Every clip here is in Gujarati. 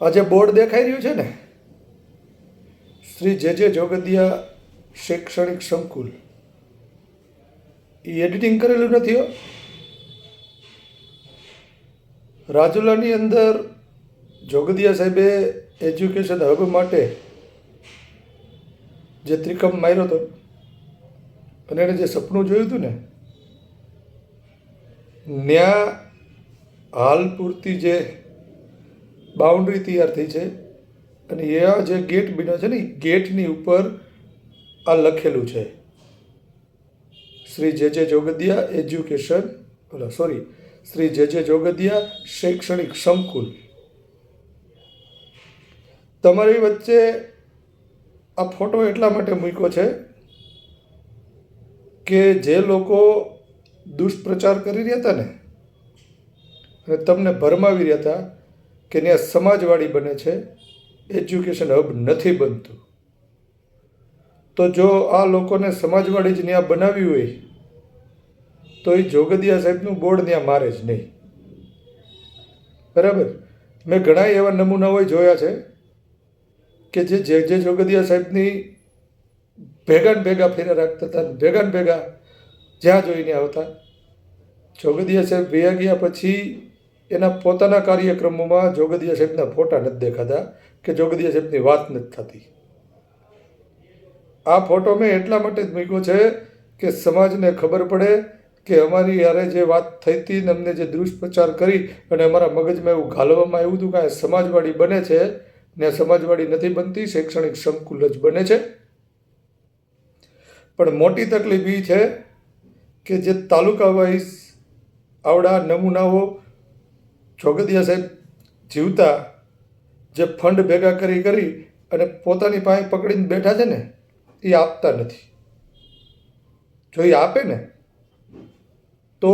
આ જે બોર્ડ દેખાઈ રહ્યું છે ને, શ્રી જે જે જોગદિયા શૈક્ષણિક સંકુલ એ એડિટિંગ કરેલું નથી હો. રાજુલાની અંદર જોગદિયા સાહેબે એજ્યુકેશન હબ માટે જે ત્રિકમ માર્યો હતો અને એણે જે સપનું જોયું હતું ને, ન્યા હાલ પૂરતી જે બાઉન્ડ્રી તૈયાર થઈ છે. અને એ આ જે ગેટ બન્યો છે ને ગેટની ઉપર આ લખેલું છે. શ્રી જે જે જોગદિયા એજ્યુકેશન સોરી, શ્રી જે જે જોગદિયા શૈક્ષણિક સંકુલ. તમારી વચ્ચે આ ફોટો એટલા માટે મૂક્યો છે કે જે લોકો દુષ્પ્રચાર કરી રહ્યા હતા ને, અને તમને ભરમાવી રહ્યા હતા કે ત્યાં સમાજવાળી બને છે એજ્યુકેશન હબ નથી બનતું. તો જો આ લોકોને સમાજવાળી જ ત્યાં બનાવી હોય, તો એ જોગદિયા સાહેબનું બોર્ડ ત્યાં મારે જ નહીં. બરાબર? મેં ઘણા એવા નમૂનાઓ જોયા છે કે જે જે જે જોગદિયા સાહેબની ભેગા ભેગા ફેરા રાખતા હતા ભેગા ભેગા જ્યાં જોઈને આવતા. જોગદિયા સાહેબ ભેગા ગયા પછી એના પોતાના કાર્યક્રમોમાં જોગદિયા સાહેબના ફોટા નથી દેખાતા કે જોગદિયા સાહેબની વાત નથી થતી. આ ફોટો મેં એટલા માટે જ મૂક્યો છે કે સમાજને ખબર પડે કે અમારી યારે જે વાત થઈ હતી ને અમને જે દુષ્પ્રચાર કરી અને અમારા મગજમાં એવું ઘાલવામાં આવ્યું હતું કે આ સમાજવાડી બને છે ને સમાજવાળી નથી બનતી, શૈક્ષણિક સંકુલ જ બને છે. પણ મોટી તકલીફ એ છે કે જે તાલુકા વાઇઝ આવડા નમૂનાઓ જોગદિયા સાહેબ જીવતા જે ફંડ ભેગા કરી કરી અને પોતાની પાસે પકડીને બેઠા છે ને, એ આપતા નથી. જો એ આપે ને, તો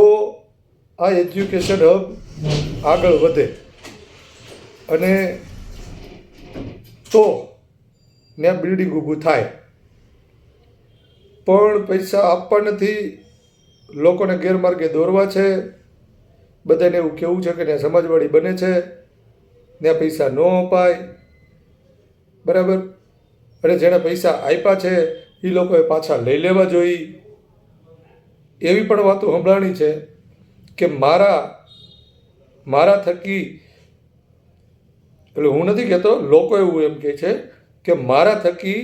આ એજ્યુકેશન હબ આગળ વધે. અને તો ત્યાં બિલ્ડિંગ ઊભું થાય. પણ પૈસા આપવા નથી, લોકોને ગેરમાર્ગે દોરવા છે બધાને એવું કેવું છે કે ત્યાં સમાજવાળી બને છે, ત્યાં પૈસા ન અપાય. બરાબર? અને જેણે પૈસા આપ્યા છે એ લોકોએ પાછા લઈ લેવા જોઈએ. એવી પણ વાતો સંભળાણી છે કે મારા મારા થકી, એટલે હું નથી કહેતો, લોકો એવું એમ કહે છે કે મારા થકી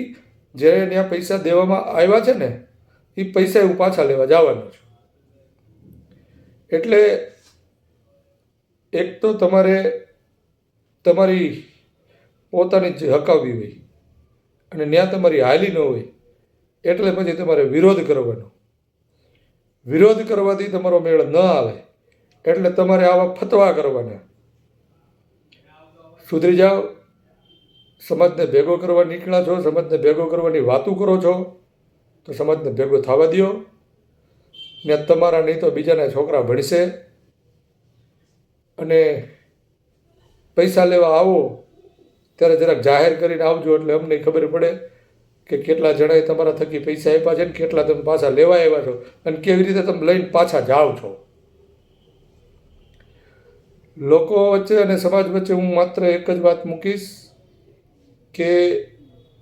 જ્યારે ત્યાં પૈસા દેવામાં આવ્યા છે ને એ પૈસા હું પાછા લેવા જવાનો છું. એટલે એક તો તમારે તમારી પોતાની જ હકાવવી હોય અને ત્યાં તમારી હાલી ન હોય એટલે પછી તમારે વિરોધ કરવાનો. વિરોધ કરવાથી તમારો મેળ ન આવે એટલે તમારે આવા ફતવા કરવાના. સુધરી જાઓ, સમાજને ભેગો કરવા નીકળ્યા છો, સમાજને ભેગો કરવાની વાતું કરો છો, તો સમાજને ભેગો થવા દો ને તમારા નહીં તો બીજાના છોકરા ભણશે. અને પૈસા લેવા આવો, ત્યારે જરાક જાહેર કરીને આવજો એટલે અમને ખબર પડે કે કેટલા જણાએ તમારા થકી પૈસા આપ્યા છે ને કેટલા તમે પાછા લેવા આવ્યા છો અને કેવી રીતે તમે લઈને પાછા જાઓ છો. લોકો વચ્ચે અને સમાજ વચ્ચે હું માત્ર એક જ વાત મૂકીશ કે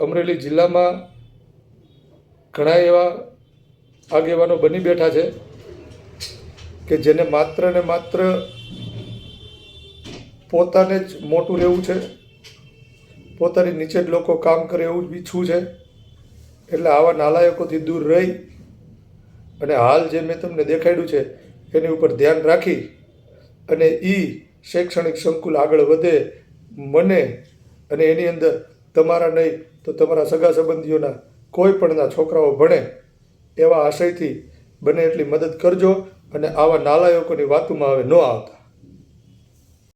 અમરેલી જિલ્લામાં ઘણા એવા આગેવાનો બની બેઠા છે કે જેને માત્ર ને માત્ર પોતાને જ મોટું રહેવું છે. પોતાની નીચે જ લોકો કામ કરે એવું ઈચ્છવું છે. એટલે આવા નાલાયકોથી દૂર રહી અને હાલ જે મેં તમને દેખાડ્યું છે, એની ઉપર ધ્યાન રાખી અને એ શૈક્ષણિક સંકુલ આગળ વધે મને અને એની અંદર તમારા નહીં તો તમારા સગા સંબંધીઓના કોઈ પણના છોકરાઓ ભણે એવા આશયથી બને એટલી મદદ કરજો અને આવા નાલાયકોની વાતોમાં હવે ન આવતા.